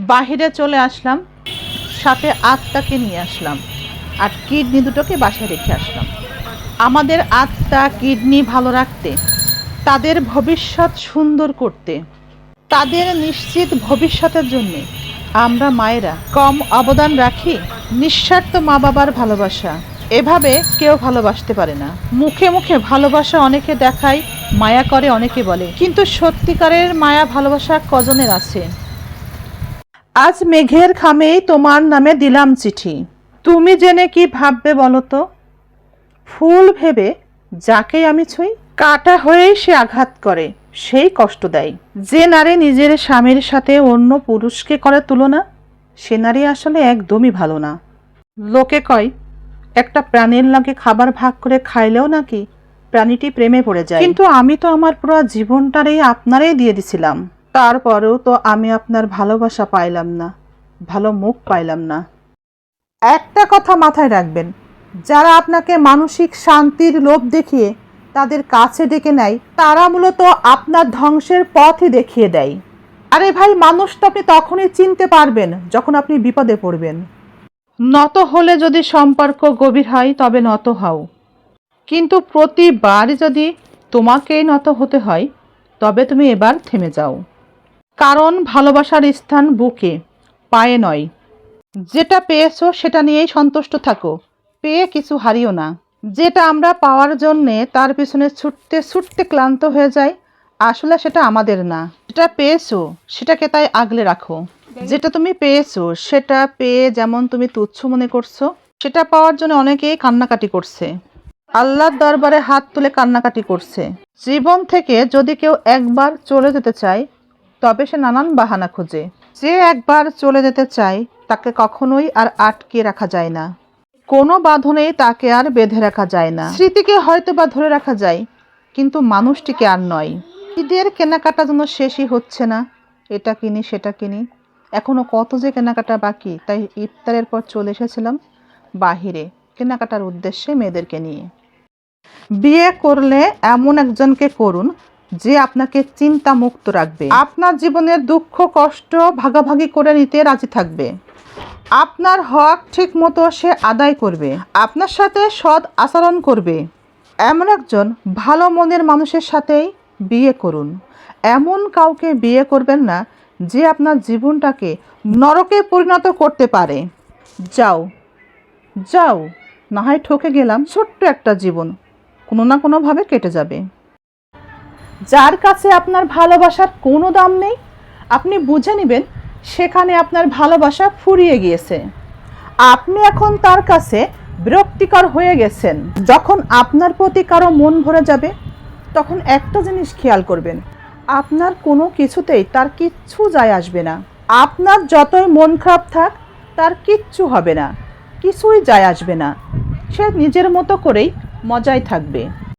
বাহিরে চলে আসলাম, সাথে আত্মাকে নিয়ে আসলাম, আর কিডনি দুটোকে বাসায় রেখে আসলাম। আমাদের আত্মা কিডনি ভালো রাখতে, তাদের ভবিষ্যৎ সুন্দর করতে, তাদের নিশ্চিত ভবিষ্যতের জন্য আমরা মায়েরা কম অবদান রাখি, নিঃস্বার্থ মা বাবার ভালোবাসা। এভাবে কেউ ভালোবাসতে পারে না। মুখে মুখে ভালোবাসা অনেকে দেখায়, মায়া করে অনেকে বলে, কিন্তু সত্যিকারের মায়া ভালোবাসা কজনের আছে? আজ মেঘের খামেই তোমার নামে দিলাম চিঠি। তুমি জেনে কি ভাববে বলো তো? ফুল ভেবে যাকে আমি ছুঁই, কাটা হয়েই সে আঘাত করে, সেই কষ্ট দেয়। যে নারী নিজের স্বামীর সাথে অন্য পুরুষকে করে তুলনা, সে নারী আসলে একদমই ভালো না। লোকে কয়, একটা প্রাণীর লাগে খাবার ভাগ করে খাইলেও নাকি প্রাণীটি প্রেমে পড়ে যায়। কিন্তু আমি তো আমার পুরো জীবনটারই আপনারাই দিয়ে দিছিলাম। তারপরেও তো আমি আপনার ভালোবাসা পাইলাম না, ভালো মুখ পাইলাম না। একটা কথা মাথায় রাখবেন, যারা আপনাকে মানসিক শান্তির লোভ দেখিয়ে তাদের কাছে ডেকে নেয়, তারা মূলত আপনার ধ্বংসের পথই দেখিয়ে দেয়। আরে ভাই, মানুষ তো আপনি তখনই চিনতে পারবেন যখন আপনি বিপদে পড়বেন। নত হলে যদি সম্পর্ক গভীর হয়, তবে নত হও। কিন্তু প্রতিবার যদি তোমাকেই নত হতে হয়, তবে তুমি এবার থেমে যাও। কারণ ভালোবাসার স্থান বুকে, পায়ে নয়। যেটা পেয়েছ সেটা নিয়েই সন্তুষ্ট থাকো। পেয়ে কিছু হারিও না। যেটা আমরা পাওয়ার জন্যে তার পিছনে ছুটতে ছুটতে ক্লান্ত হয়ে যাই, আসলে সেটা আমাদের না। যেটা পেয়েছ সেটাকে তাই আগলে রাখো। যেটা তুমি পেয়েছ সেটা পেয়ে যেমন তুমি তুচ্ছ মনে করছ, সেটা পাওয়ার জন্য অনেকেই কান্নাকাটি করছে। আল্লাহর দরবারে হাত তুলে কান্নাকাটি করছে। জীবন থেকে যদি কেউ একবার চলে যেতে চায় তবে সে নানান বাহানা খোঁজে। যে একবার চলে যেতে চায়, তাকে কখনোই আর আটকে রাখা যায় না। কোনো বাঁধনেই তাকে আর বেঁধে রাখা যায় না। স্মৃতিকে হয়তো বা ধরে রাখা যায়, কিন্তু মানুষটিকে আর নয়। ঈদের কেনাকাটা যেন শেষই হচ্ছে না। এটা কিনি, সেটা কিনি। এখনও কত যে কেনাকাটা বাকি, তাই ইফতারের পর চলে এসেছিলাম বাহিরে, কেনাকাটার উদ্দেশ্যে মেয়েদেরকে নিয়ে। বিয়ে করলে এমন একজনকে করুন যে আপনাকে চিন্তা মুক্ত রাখবে। আপনার জীবনের দুঃখ, কষ্ট ভাগাভাগি করে নিতে রাজি থাকবে। আপনার হক ঠিক মতো সে আদায় করবে। আপনার সাথে সৎ আচরণ করবে। এমন একজন ভালো মনের মানুষের সাথেই বিয়ে করুন। এমন কাউকে বিয়ে করবেন না যে আপনার জীবনটাকে নরকে পরিণত করতে পারে। যাও যাও, না হয় ঠকে গেলাম, ছোট্ট একটা জীবন কোনো না কোনোভাবে কেটে যাবে। যার কাছে আপনার ভালোবাসার কোনো দাম নেই, আপনি বুঝে নেবেন সেখানে আপনার ভালোবাসা ফুরিয়ে গিয়েছে। আপনি এখন তার কাছে বিরক্তিকর হয়ে গেছেন। যখন আপনার প্রতি কারও মন ভরে যাবে, তখন একটা জিনিস খেয়াল করবেন, আপনার কোনো কিছুতেই তার কিচ্ছু যায় আসবে না। আপনার যতই মন খারাপ থাক, তার কিচ্ছু হবে না, কিছুই যায় আসবে না। সে নিজের মতো করেই মজায় থাকবে।